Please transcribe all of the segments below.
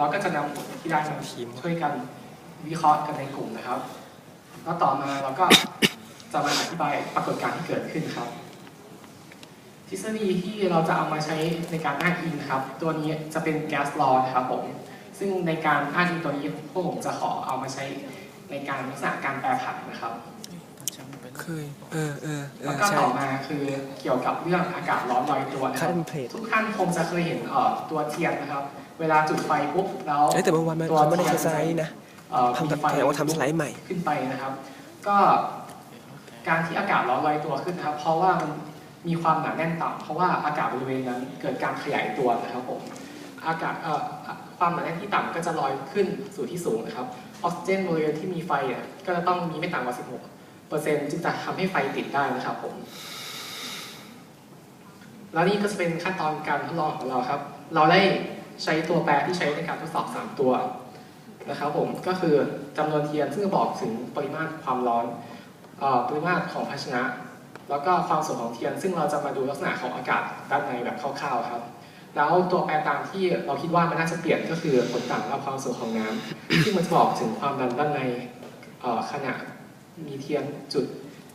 เราก็จะนำผลที่ได้มาช่วยกันวิเคราะห์กันในกลุ่มนะครับ แล้วต่อมาเราก็จะมาอธิบายปรากฏการณ์ที่เกิดขึ้นครับ ทฤษฎีที่เราจะเอามาใช้ในการอ้างอิงนะครับ ตัวนี้จะเป็น gas law นะครับผม ซึ่งในการอ้างอิงตัวนี้พวกผมจะขอเอามาใช้ในการลักษณะการแปรผันนะครับเคยเออเออเอแล้วอก็ใช่ต่อมาคือเกี่ยวกับเรื่องอากาศร้อนลอยตัวนะคคัรับนเพลททุกท่านคงจะเคยเห็นเอ่อตัวเทียนนะครับ เวลาจุดไฟปุ๊บแล้วเอ้ยแต่เมื่อวานมันเขาไม่ได้ใช้สไลด์นะเอ่อทำมีแบบไฟแต่ว่าทำสไลด์ใหม่ขึ้นไปนะครับ ก็การที่อากาศร้อนลอยตัวขึ้นนะครับ เพราะว่ามันมีความหนาแน่นต่ำเพราะว่าอากาศบริเวณนั้นเกิดการขยายตัวนะครับผมอากาศเอ่อความหนาแน่นที่ต่ำก็จะลอยขึ้นสู่ที่สูงนะครับออกซิเจนบริเวณที่มีไฟอะก็จะต้องมีไม่ต่ำกว่า 16เปอร์เซ็นต์จึงจะทำให้ไฟติดได้นะครับผมแล้วนี่ก็จะเป็นขั้นตอนการทดลองของเราครับ เราได้ ใช้ตัวแปรที่ใช้ในการทดสอบ 3 ตัวนะครับผมก็คือจำนวนเทียนซึ่งบอกถึงปริมาตรความร้อนออปริมาตรของภาชนะ แล้วก็ความสูงของเทียน ซึ่งเราจะมาดูลักษณะของอากาศด้านในแบบคร่าวๆครับ แล้วตัวแปรตามที่เราคิดว่ามันน่าจะเปลี่ยนก็คือผลต่างกับความสูงของน้ำซึ่งมันจะบอกถึงความดันด้านในขณะมีเทียนจุด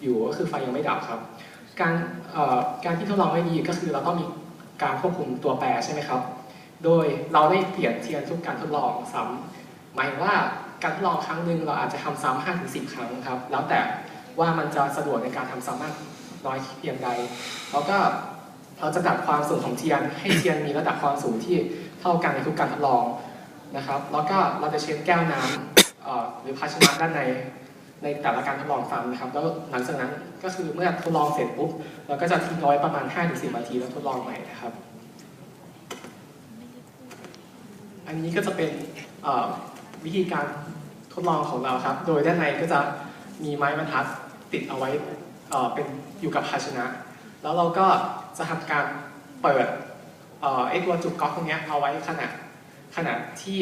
อยู่ก็คือไฟยังไม่ดับครับ การการที่ทดลองไม่ดีก็คือเราต้องมีการควบคุมตัวแปรใช่ไหมครับ โดยเราได้เปลี่ยนเทียนทุกการทดลองซ้ำหมายว่าการทดลองครั้งหนึ่งเราอาจจะทำซ้ำห้าถึงสิบครั้งครับ แล้วแต่ว่ามันจะสะดวกในการทำซ้ำมากน้อยเพียงใด แล้วก็เราจะดับความสูงของเทียน ให้เทียนมีระดับความสูงที่เท่ากันในทุกการทดลองนะครับ แล้วก็เราจะเช็ดแก้วน้ำหรือภาชนะด้านในในแต่ละการทดลองซ้ำนะครับ แล้วหลังจากนั้นก็คือเมื่อทดลองเสร็จปุ๊บเราก็จะทิ้งไว้ประมาณ 5-10นาทีแล้วทดลองใหม่นะครับ อันนี้ก็จะเป็นวิธีการทดลองของเราครับ โดยด้านในก็จะมีไม้บรรทัดติดเอาไว้เป็นอยู่กับภาชนะ แล้วเราก็จะทำการเปิดเอ่อไอตัวจุดก๊อกตรงนี้เอาไว้ขนาดขนาดที่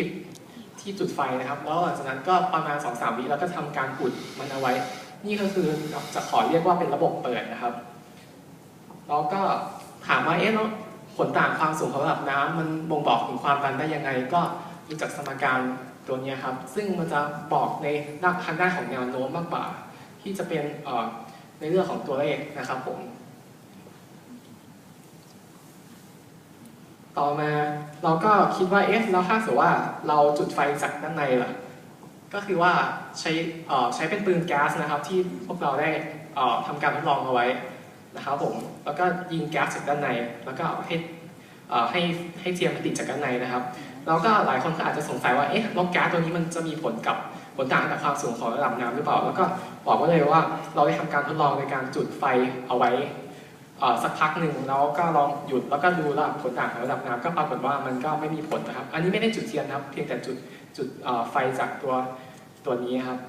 ที่จุดไฟนะครับ แล้วหลังจากนั้นก็ประมาณ2อสามวิแล้วก็ทำการอุดมันเอาไว้ นี่ก็คือจะขอเรียกว่าเป็นระบบเปิดนะครับ แล้วก็ถามว่าเอ๊ะ ผลต่างความสูงของระดับน้ำมันบ่งบอกถึงความดันได้ยังไง ก็ดูจากสมการตัวนี้ครับ ซึ่งมันจะบอกในด้านทางด้านของแนวโน้มมากกว่า ที่จะเป็นในเรื่องของตัวเลขนะครับผม ต่อมาเราก็คิดว่าเอ๊ะแล้วถ้าสมมติว่าเราจุดไฟจากด้านในล่ะ ก็คือว่าใช้ใช้เป็นปืนแก๊สนะครับ ที่พวกเราได้ทำการทดลองเอาไว้ นะครับผมแล้วก็ยิงแก๊สจากด้านใน แล้วก็เอาให้ให้ให้เทียมมันติดจากด้านในนะครับแล้วก็หลายคนก็อาจจะสงสัยว่าเอ๊ะแล้วแก๊สตัวนี้มันจะมีผลกับผลต่างกับความสูงของระดับน้ำหรือเปล่า แล้วก็บอกไว้เลยว่าเราได้ทำการทดลองในการจุดไฟเอาไว้สักพักหนึ่งแล้วก็ลองหยุดแล้วก็ดูระดับผลต่างของระดับน้ำก็ปรากฏว่ามันก็ไม่มีผลนะครับ อันนี้ไม่ได้จุดเทียนนะครับ เพียงแต่จุดจุดไฟจากตัวตัวนี้ครับ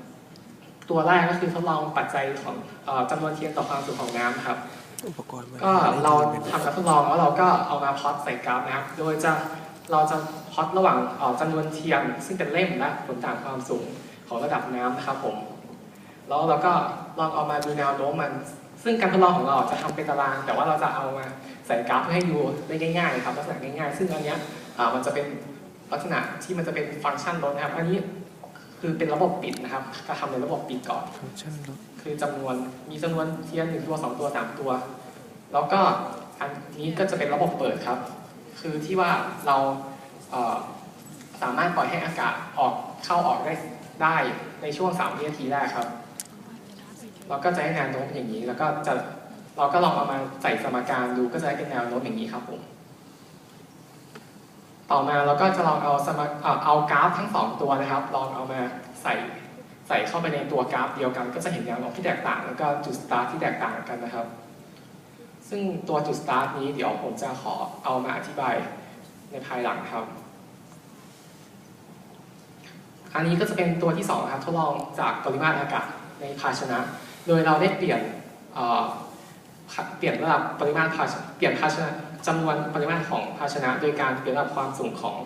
ตัวแรกก็คือทดลองปัจจัยของเอ่อจำนวนเทียนต่อความสูงของน้ำครับอุปกรณ์มันก็เราทำการทดลองแล้วเราก็เอามาพลอตใส่กราฟนะครับ โดยจะเราจะพลอตระหว่างเอ่อจำนวนเทียนซึ่งเป็นเล่มและผลต่างความสูงของระดับน้ำนะครับผมแล้วเราก็ลองเอามาดูแนวโน้มมัน ซึ่งการทดลองของเราจะทำเป็นตาราง แต่ว่าเราจะเอามาใส่กราฟเพื่อให้ดูได้ง่ายๆครับลักษณะง่ายๆ ซึ่งอันเนี้ยอ่ามันจะเป็นลักษณะที่มันจะเป็นฟังก์ชันลดนะครับอันนี้ คือเป็นระบบปิดนะครับก็ทำในระบบปิดก่อนฟังก์ชันลดคือจำนวนมีจำนวนเทียนหนึ่งตัวสองตัวสามตัว แล้วก็อันนี้ก็จะเป็นระบบเปิดครับ คือที่ว่าเราเอ่อสามารถปล่อยให้อากาศออกเข้าออกได้ได้ในช่วงสามวินาทีแรกครับเราก็จะให้แนวโน้มอย่างนี้ แล้วก็จะเราก็ลองเอามาใส่สมการดูก็จะได้เป็นแนวโน้มอย่างนี้ครับผม ต่อมาเราก็จะลองเอาสมกเอากราฟทั้งสองตัวนะครับ ลองเอามาใส่ใส่เข้าไปในตัวกราฟเดียวกัน ก็จะเห็นแนวโน้มที่แตกต่าง แล้วก็จุดสตาร์ทที่แตกต่างกันนะครับ ซึ่งตัวจุดสตาร์ทนี้เดี๋ยวผมจะขอเอามาอธิบายในภายหลังครับ อันนี้ก็จะเป็นตัวที่สองครับทดลองจากปริมาตรอากาศในภาชนะ โดยเราได้เปลี่ยนเอ่อเปลี่ยนระดับปริมาตรภาชเปลี่ยนภาชนะ จำนวนปริมาตรของภาชนะ โดยการเปลี่ยนระดับความสูงของ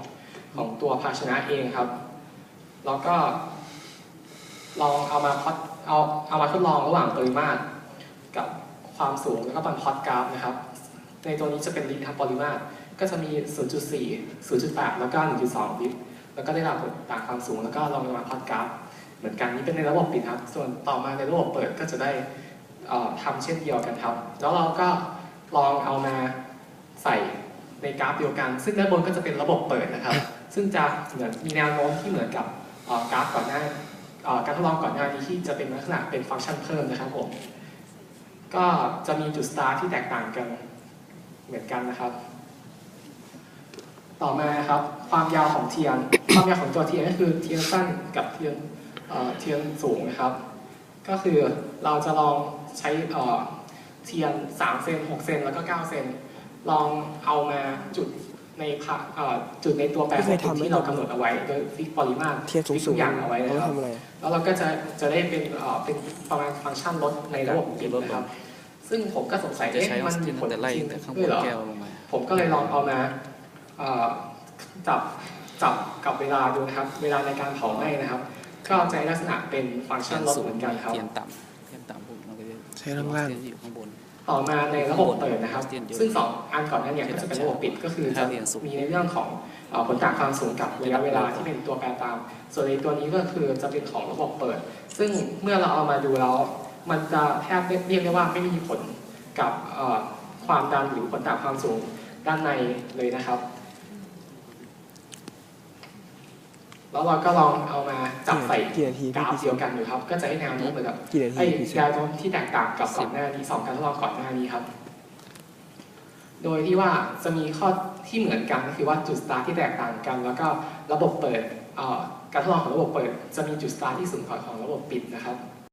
ของตัวภาชนะเองครับ แล้วก็ลองเอามาพอดเอาเอามาทดลองระหว่างปริมาตรกับความสูงแล้วก็บันพอดกราฟนะครับ ในตัวนี้จะเป็นลิตรทางปริมาตรก็จะมี 0.4 0.8 แล้วก็ 1.2 ลิตร แล้วก็ได้รับต่างความสูง แล้วก็ลองมาพอดกราฟ เหมือนกันนี่เป็นในระบบปิดครับ ส่วนต่อมาในระบบเปิดก็จะได้เอ่อทำเช่นเดียวกันครับ แล้วเราก็ลองเอามา ใส่ในกราฟเดียวกัน ซึ่งด้านบนก็จะเป็นระบบเปิดนะครับ ซึ่งจะเหมือนมีแนวโน้มที่เหมือนกับเอ่อกราฟก่อนหน้าเอ่อการทดลองก่อนหน้านี้ที่จะเป็นลักษณะเป็นฟังก์ชันเพิ่มนะครับผมก็จะมีจุดสตาร์ทที่แตกต่างกันเหมือนกันนะครับ ต่อมาครับความยาวของเทียน ความยาวของตัวเทียนก็คือเทียนสั้นกับเทียนเอ่อเทียนสูงนะครับ ก็คือเราจะลองใช้เอ่อเทียน 3 เซน 6 เซน แล้วก็ 9 เซน ลองเอามาจุดในพะเอ่อจุดในตัวแปรไม่เคยทำไหมที่เรากำหนดเอาไว้โดยฟิกปริมาตรเทียนสูงฟิกสูทุงกอย่างเอาไว้นะเราครับทำอะไรแล้วเราก็จะจะได้เป็นเอ่อเป็นประมาณฟังก์ชันลดในระบบปิดนะครับ ซึ่งผมก็สงสัยจะเอ๊ะใช้อมัอนสมีตินผลแต่ไล่จริงแต่ข้างบด้วยนเหรอแก้วลงมาผมก็เลยลองเอามาเอ่อจับจับกับเวลาดูนะครับ เวลาในการเผาไหม้นะครับ ก็จะลักษณะเป็นฟังก์ชันลดสูเหงมือนกันครับเทียนต่ำเทียนต่ำพวกเราก็จะใช้ข้างล่างเทียนอยู่ข้างบน ต่อมาในระบบเปิดนะครับ ซึ่งสองอันก่อนหน้าเนี้ก็จะเป็นระบบปิดก็คือจะมีในเรื่องของเอ่อผลต่างความสูงกับระยะเวลาที่เป็นตัวแปรตาม ส่วนในตัวนี้ก็คือจะเป็นของระบบเปิด ซึ่งเมื่อเราเอามาดูแล้วมันจะแทบเรียกได้ว่าไม่มีผลกับเอ่อความดันหรือผลต่างความสูงด้านในเลยนะครับ แล้วเราก็ลองเอามาจับใส่กี่นาทีกพี่ราฟพิเดียวกันอยู่ครับ ก็จะให้แนวโน้มเหมือนกับกี่นาทีไอ้พี่เซแนวโน้มที่แตกต่างกับก่อนหน้านี้สองการทดลองก่อนหน้านี้ครับ โดยที่ว่าจะมีข้อที่เหมือนกันก็คือว่าจุดสตาร์ทที่แตกต่างกัน แล้วก็ระบบเปิดเอ่อการทดลองของระบบเปิด จะมีจุดสตาร์ทที่สูงกว่าของระบบปิดนะครับ